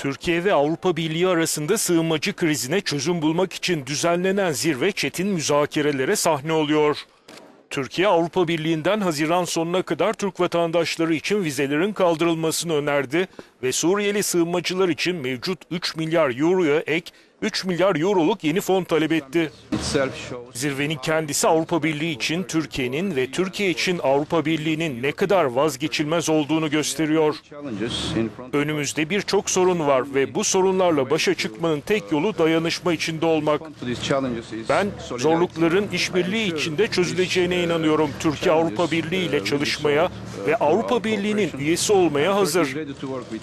Türkiye ve Avrupa Birliği arasında sığınmacı krizine çözüm bulmak için düzenlenen zirve çetin müzakerelere sahne oluyor. Türkiye Avrupa Birliği'nden Haziran sonuna kadar Türk vatandaşları için vizelerin kaldırılmasını önerdi ve Suriyeli sığınmacılar için mevcut 3 milyar euroya ek 3 milyar euroluk yeni fon talep etti. Zirvenin kendisi Avrupa Birliği için Türkiye'nin ve Türkiye için Avrupa Birliği'nin ne kadar vazgeçilmez olduğunu gösteriyor. Önümüzde birçok sorun var ve bu sorunlarla başa çıkmanın tek yolu dayanışma içinde olmak. Ben zorlukların işbirliği içinde çözüleceğine inanıyorum. Türkiye Avrupa Birliği ile çalışmaya ve Avrupa Birliği'nin üyesi olmaya hazır.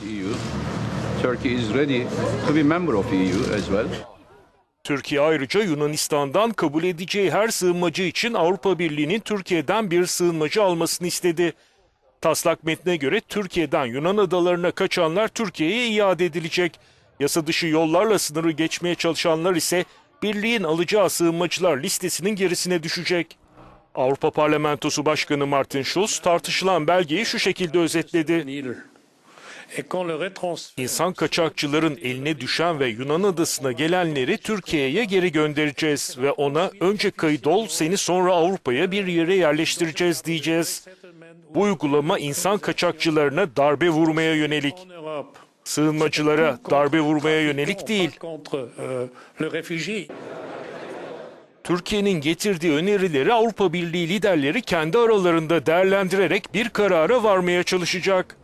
EU. Turkey is ready to be member of EU as well. Türkiye ayrıca Yunanistan'dan kabul edeceği her sığınmacı için Avrupa Birliği'nin Türkiye'den bir sığınmacı almasını istedi. Taslak metnine göre Türkiye'den Yunan adalarına kaçanlar Türkiye'ye iade edilecek. Yasa dışı yollarla sınırı geçmeye çalışanlar ise birliğin alacağı sığınmacılar listesinin gerisine düşecek. Avrupa Parlamentosu Başkanı Martin Schulz tartışılan belgeyi şu şekilde özetledi. İnsan kaçakçıların eline düşen ve Yunan adasına gelenleri Türkiye'ye geri göndereceğiz ve ona önce kayıt ol seni sonra Avrupa'ya bir yere yerleştireceğiz diyeceğiz. Bu uygulama insan kaçakçılarına darbe vurmaya yönelik. Sığınmacılara darbe vurmaya yönelik değil. Türkiye'nin getirdiği önerileri Avrupa Birliği liderleri kendi aralarında değerlendirerek bir karara varmaya çalışacak.